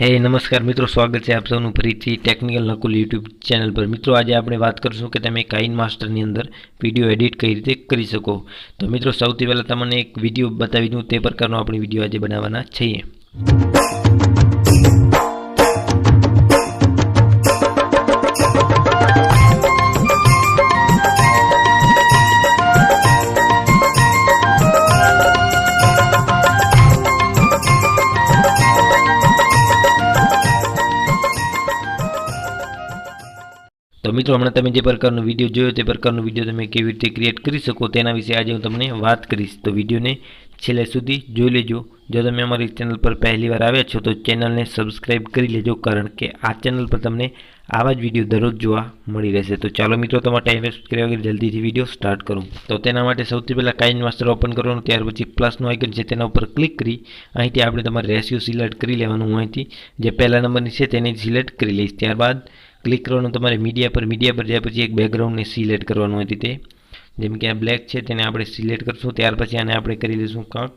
હે, નમસ્કાર મિત્રો, સ્વાગત છે આપ સૌનું ફરીથી ટેકનિકલ નકુલ યુટ્યુબ ચેનલ પર. મિત્રો, આજે આપણે વાત કરીશું કે તમે કાઇન માસ્ટરની અંદર વીડિયો એડિટ કઈ રીતે કરી શકો. તો મિત્રો, સૌથી પહેલાં તમને એક વીડિયો બતાવી દઉં, તે પ્રકારનો આપણે વીડિયો આજે બનાવવાના છીએ. મિત્રો, હમણાં તમે જે પ્રકારનો વીડિયો જોયો તે પ્રકારનો વીડિયો તમે કેવી રીતે ક્રિએટ કરી શકો તેના વિશે આજે હું તમને વાત કરીશ. તો વિડીયોને છેલ્લે સુધી જોઈ લેજો. જો તમે અમારી ચેનલ પર પહેલી વાર આવ્યા છો તો ચેનલને સબસ્ક્રાઈબ કરી લેજો, કારણ કે આ ચેનલ પર તમને આવા જ વીડિયો દરરોજ જોવા મળી રહેશે. તો ચાલો મિત્રો, તમારા ટાઈમ વેસ્ટ કર્યા વગર જલ્દીથી વીડિયો સ્ટાર્ટ કરું. તો તેના માટે સૌથી પહેલાં કાઇન માસ્ટર ઓપન કરવાનું, ત્યાર પછી પ્લસનું આઇકન છે તેના ઉપર ક્લિક કરી, અહીંથી આપણે તમારે રેશિયો સિલેક્ટ કરી લેવાનું. અહીંથી જે પહેલા નંબરની છે તેને સિલેક્ટ કરી લઈશ. ત્યારબાદ ક્લિક કરવાનું તમારે મીડિયા પર મીડિયા પર જ્યાં પછી એક બેકગ્રાઉન્ડને સિલેક્ટ કરવાનું હતી તે. જેમ કે આ બ્લેક છે તેને આપણે સિલેક્ટ કરશું, ત્યાર પછી આને આપણે કરી દઈશું કાંક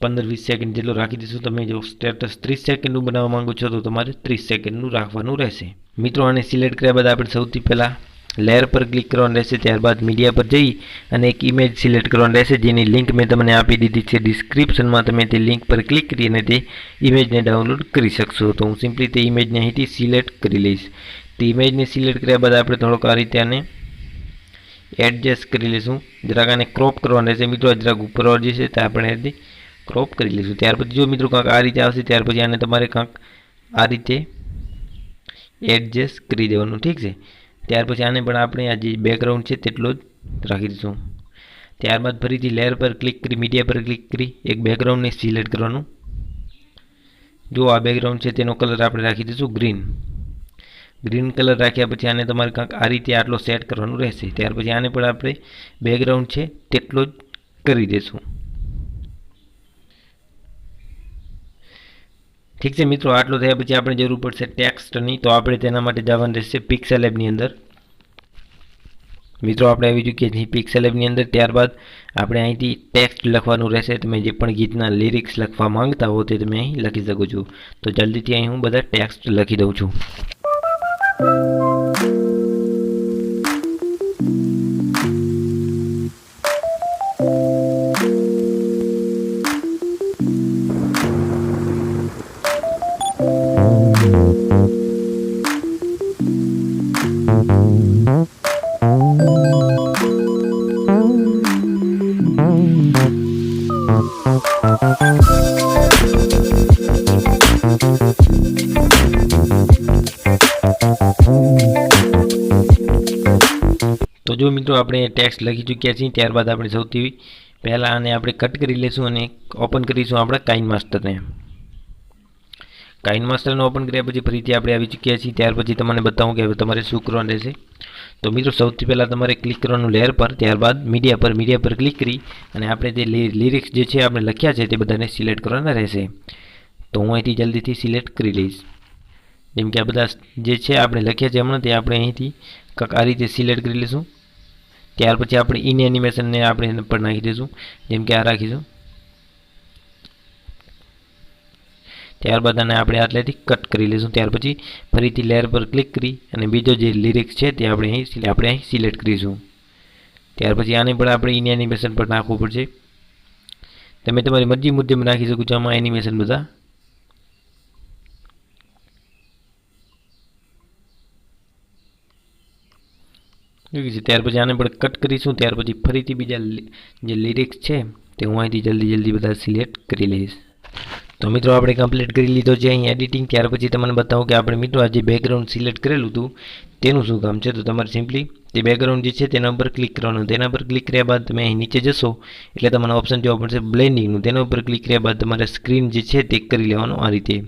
પંદર વીસ સેકન્ડ જેટલું રાખી દઈશું. તમે જો સ્ટેટસ ત્રીસ સેકન્ડનું બનાવવા માંગો છો તો તમારે ત્રીસ સેકન્ડનું રાખવાનું રહેશે. મિત્રો, આને સિલેક્ટ કર્યા બાદ આપણે સૌથી પહેલાં લેયર પર ક્લિક કરવાનું રહેશે, ત્યારબાદ મીડિયા પર જઈ અને એક ઇમેજ સિલેક્ટ કરવાનું રહેશે, જેની લિંક મેં તમને આપી દીધી છે. ડિસ્ક્રિપ્શનમાં તમે તે લિંક પર ક્લિક કરી અને તે ઇમેજને ડાઉનલોડ કરી શકશો. તો હું સિમ્પલી તે ઇમેજને અહીંથી સિલેક્ટ કરી લઈશ. તે ઇમેજને સિલેક્ટ કર્યા બાદ આપણે થોડોક આ રીતે આને એડજસ્ટ કરી લઈશું. જરાક આને ક્રોપ કરવાનું રહેશે. મિત્રો જરાક ઉપર જશે તે આપણે ક્રોપ કરી લઈશું. ત્યાર પછી જો મિત્રો કાંક આ રીતે આવશે, ત્યાર પછી આને તમારે કાંક આ રીતે એડજસ્ટ કરી દેવાનું. ઠીક છે? ત્યાર પછી આને પણ આપણે આ જે બેકગ્રાઉન્ડ છે તેટલો જ રાખી દઈશું ત્યારબાદ ફરીથી લેયર પર ક્લિક કરી મીડિયા પર ક્લિક કરી, એક બેકગ્રાઉન્ડને સિલેક્ટ કરવાનું. જો આ બેકગ્રાઉન્ડ છે તેનો કલર આપણે રાખી દઈશું ગ્રીન ગ્રીન કલર રાખ્યા પછી આને તમારે કાંક આ રીતે આટલો સેટ કરવાનું રહેશે. ત્યાર પછી આને પણ આપણે બેકગ્રાઉન્ડ છે તેટલો જ કરી દઈશું. ઠીક છે મિત્રો, આટલું થયા પછી આપણે જરૂર પડશે ટેક્સ્ટની. તો આપણે તેના માટે જવાનું રહેશે પિક્સેલ એપની અંદર. મિત્રો, આપણે આવી ચૂકીએ છીએ પિક્સેલ એપની અંદર. ત્યારબાદ આપણે અહીંથી ટેક્સ્ટ લખવાનું રહેશે. તમે જે પણ ગીતના લિરિક્સ લખવા માંગતા હો તે તમે અહીં લખી શકો છો. તો જલ્દીથી અહીં હું બધા ટેક્સ્ટ લખી દઉં છું. જો મિત્રો આપણે ટેક્સ્ટ લખી ચૂક્યા છીએ, ત્યારબાદ આપણે સૌથી પહેલાં આને આપણે કટ કરી લઈશું અને ઓપન કરીશું આપણા કાઇન માસ્ટરને કાઇન માસ્ટરને ઓપન કર્યા પછી ફરીથી આપણે આવી ચૂક્યા છીએ, ત્યાર પછી તમને બતાવું કે હવે તમારે શું કરવાનું રહેશે. તો મિત્રો સૌથી પહેલાં તમારે ક્લિક કરવાનું લેયર પર, ત્યારબાદ મીડિયા પર મીડિયા પર ક્લિક કરી અને આપણે જે લિરિક્સ જે છે આપણે લખ્યા છે તે બધાને સિલેક્ટ કરવાના રહેશે. તો હું અહીંથી જલ્દીથી સિલેક્ટ કરી લઈશ. જેમ કે આ બધા જે છે આપણે લખ્યા છે હમણાં તે આપણે અહીંથી આ રીતે સિલેક્ટ કરી લઈશું. ત્યાર પછી આપણે ઇન એનિમેશનને આપણે પર નાખી દઈશું, જેમ કે આ રાખીશું. ત્યારબાદ આને આપણે આટલેથી કટ કરી લઈશું. ત્યાર પછી ફરીથી લેયર પર ક્લિક કરી અને બીજો જે લિરિક્સ છે તે આપણે અહીં આપણે અહીં સિલેક્ટ કરીશું. ત્યાર પછી આને પણ આપણે ઇન એનિમેશન પર નાખવું પડશે. તમે તમારી મરજી મુજબ નાખી શકો છો આમાં એનિમેશન બધા. ત્યાર પછી આને પણ કટ કરીશું. ત્યાર પછી ફરીથી બીજા જે લિરિક્સ છે, તે હું અહીંથી જલ્દી જલ્દી બધા સિલેક્ટ કરી લઈશ. તો મિત્રો, આપણે કમ્પ્લીટ કરી લીધો છે અહીં એડિટિંગ ત્યાર પછી તમને બતાવું કે આપણે મિત્રો, આ જે બેકગ્રાઉન્ડ સિલેક્ટ કરેલું હતું, તેનું શું કામ છે? તો તમારે સિમ્પલી તે બેકગ્રાઉન્ડ જે છે, તેના ઉપર ક્લિક કરવાનું. તેના પર ક્લિક કર્યા બાદ તમે અહીં નીચે જશો. એટલે તમને ઓપ્શન જોવા પડશે બ્લેન્ડિંગનું તેના ઉપર ક્લિક કર્યા બાદ તમારે સ્ક્રીન જે છે, તે કરી લેવાનું આ રીતે.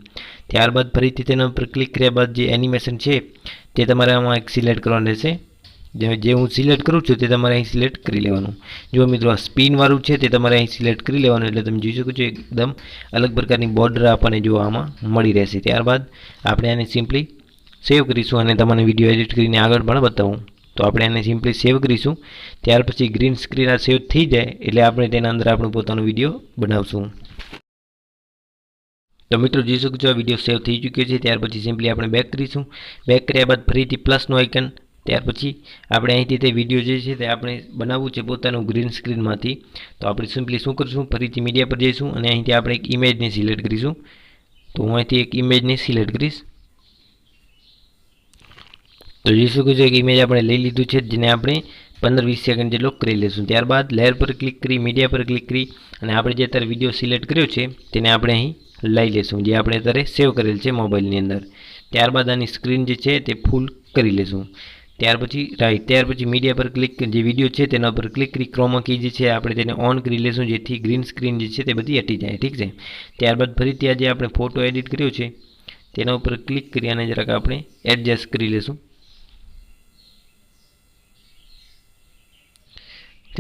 ત્યારબાદ ફરીથી તેના ઉપર ક્લિક કર્યા બાદ જે એનિમેશન છે, તે તમારે આમાં એક સિલેક્ટ કરવાનું રહેશે. જે હું સિલેક્ટ કરું છું તે તમારે અહીં સિલેક્ટ કરી લેવાનું. જો મિત્રો, આ સ્પિનવાળું છે તે તમારે અહીં સિલેક્ટ કરી લેવાનું એટલે તમે જોઈ શકો છો એકદમ અલગ પ્રકારની બોર્ડર આપણને જો આમાં મળી રહેશે. ત્યારબાદ આપણે આને સિમ્પલી સેવ કરીશું અને તમને વીડિયો એડિટ કરીને આગળ પણ બતાવું. તો આપણે એને સિમ્પલી સેવ કરીશું. ત્યાર પછી ગ્રીન સ્ક્રીન આ સેવ થઈ જાય એટલે આપણે તેના અંદર આપણું પોતાનો વીડિયો બનાવશું. તો મિત્રો, જોઈ શકો છો આ વીડિયો સેવ થઈ ચૂક્યો છે. ત્યાર પછી સિમ્પલી આપણે બેક કરીશું. બેક કર્યા બાદ ફરીથી પ્લસનું આઇકન ત્યાર પછી આપણે અહીંથી તે વીડિયો જે છે તે આપણે બનાવવું છે પોતાનું ગ્રીન સ્ક્રીનમાંથી તો આપણે સિમ્પલી શું કરીશું? ફરીથી મીડિયા પર જઈશું અને અહીંથી આપણે એક ઇમેજને સિલેક્ટ કરીશું. તો હું અહીંથી એક ઇમેજને સિલેક્ટ કરીશ. તો જોઈ શકો છો, એક ઇમેજ આપણે લઈ લીધું છે, જેને આપણે પંદર વીસ સેકન્ડ જેટલો કરી લઈશું ત્યારબાદ લેયર પર ક્લિક કરી મીડિયા પર ક્લિક કરી અને આપણે જે અત્યારે વીડિયો સિલેક્ટ કર્યો છે, તેને આપણે અહીં લઈ લઈશું જે આપણે અત્યારે સેવ કરેલ છે મોબાઈલની અંદર. ત્યારબાદ આની સ્ક્રીન જે છે તે ફૂલ કરી લઈશું ત્યાર પછી રાઈટ ત્યાર પછી મીડિયા પર ક્લિક જે વીડિયો છે તેના પર ક્લિક કરી ક્રોમા કી જે છે, આપણે તેને ઓન કરી લઈશું જેથી ગ્રીન સ્ક્રીન જે છે તે બધી હટી જાય, ઠીક છે? ત્યારબાદ ફરી ત્યાં જે આપણે ફોટો એડિટ કર્યો છે, તેના ઉપર ક્લિક કરી અને જરાક આપણે એડજસ્ટ કરી લઈશું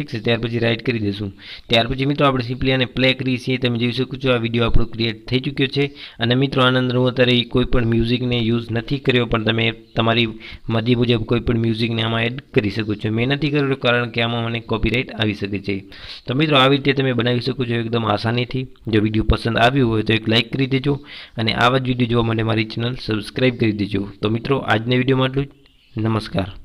ઠીક છે, ત્યાર પછી રાઇટ કરી દઈશું. ત્યાર પછી મિત્રો આપણે સિમ્પલી આને પ્લે કરી છીએ. તમે જોઈ શકો છો આ વીડિયો આપણો ક્રિએટ થઈ ચૂક્યો છે. અને મિત્રો આના અંદર હું અત્યારે કોઈ પણ મ્યુઝિકને યુઝ નથી કર્યો, પણ તમે તમારી મરજી મુજબ કોઈ પણ મ્યુઝિકને આમાં એડ કરી શકો છો. મેં નથી કર્યો કારણ કે આમાં મને કોપીરાઇટ આવી શકે છે. તો મિત્રો આવી રીતે તમે બનાવી શકો છો એકદમ આસાનીથી. જો વીડિયો પસંદ આવ્યું હોય તો એક લાઇક કરી દેજો અને આવા જ વીડિયો જોવા માટે મારી ચેનલ સબસ્ક્રાઈબ કરી દેજો. તો મિત્રો, આજના વિડીયોમાં આટલું જ. નમસ્કાર.